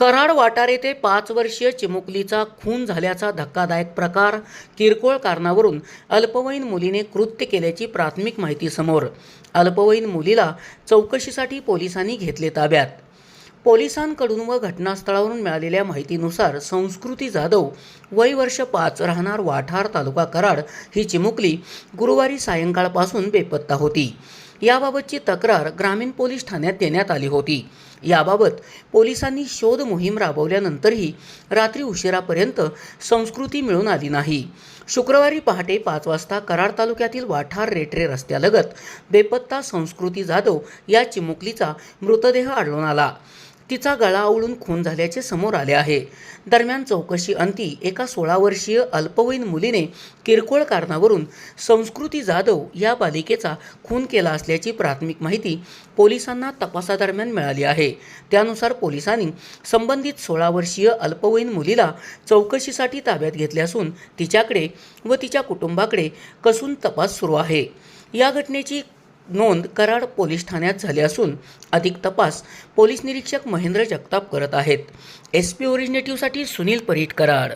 कराड वाटार येथे पाच वर्षीय चिमुकलीचा खून झाल्याचा धक्कादायक प्रकार किरकोळ कारणावरून अल्पवयीन मुलीने कृत्य केल्याची प्राथमिक माहिती समोर. अल्पवयीन मुलीला चौकशीसाठी पोलिसांनी घेतले ताब्यात. पोलिसांकडून व घटनास्थळावरून मिळालेल्या माहितीनुसार संस्कृती जाधव वय वर्ष पाच राहणार वाठार तालुका कराड ही चिमुकली गुरुवारी सायंकाळपासून बेपत्ता होती. याबाबतची तक्रार ग्रामीण पोलीस ठाण्यात देण्यात आली होती. याबाबत पोलिसांनी शोध मोहीम राबवल्यानंतरही रात्री उशिरापर्यंत संस्कृती मिळून आली नाही. शुक्रवारी पहाटे पाच वाजता कराड तालुक्यातील वाठार रेटरे रस्त्यालगत बेपत्ता संस्कृती जाधव या चिमुकलीचा मृतदेह आढळून आला. तिचा गळा आवळून खून झाल्याचे समोर आले आहे. दरम्यान चौकशी अंती एका सोळा वर्षीय अल्पवयीन मुलीने किरकोळ कारणावरून संस्कृती जाधव या बालिकेचा खून केला असल्याची प्राथमिक माहिती पोलिसांना तपासादरम्यान मिळाली आहे. त्यानुसार पोलिसांनी संबंधित सोळा वर्षीय अल्पवयीन मुलीला चौकशीसाठी ताब्यात घेतले असून तिच्याकडे व तिच्या कुटुंबाकडे कसून तपास सुरू आहे. या घटनेची नोंद कराड पोलीस ठाण्यात झाली असून अधिक तपास पोलीस निरीक्षक महेंद्र जगताप करत आहेत. एस पी ओरिजिनेटिव्हसाठी सुनील परीट कराड.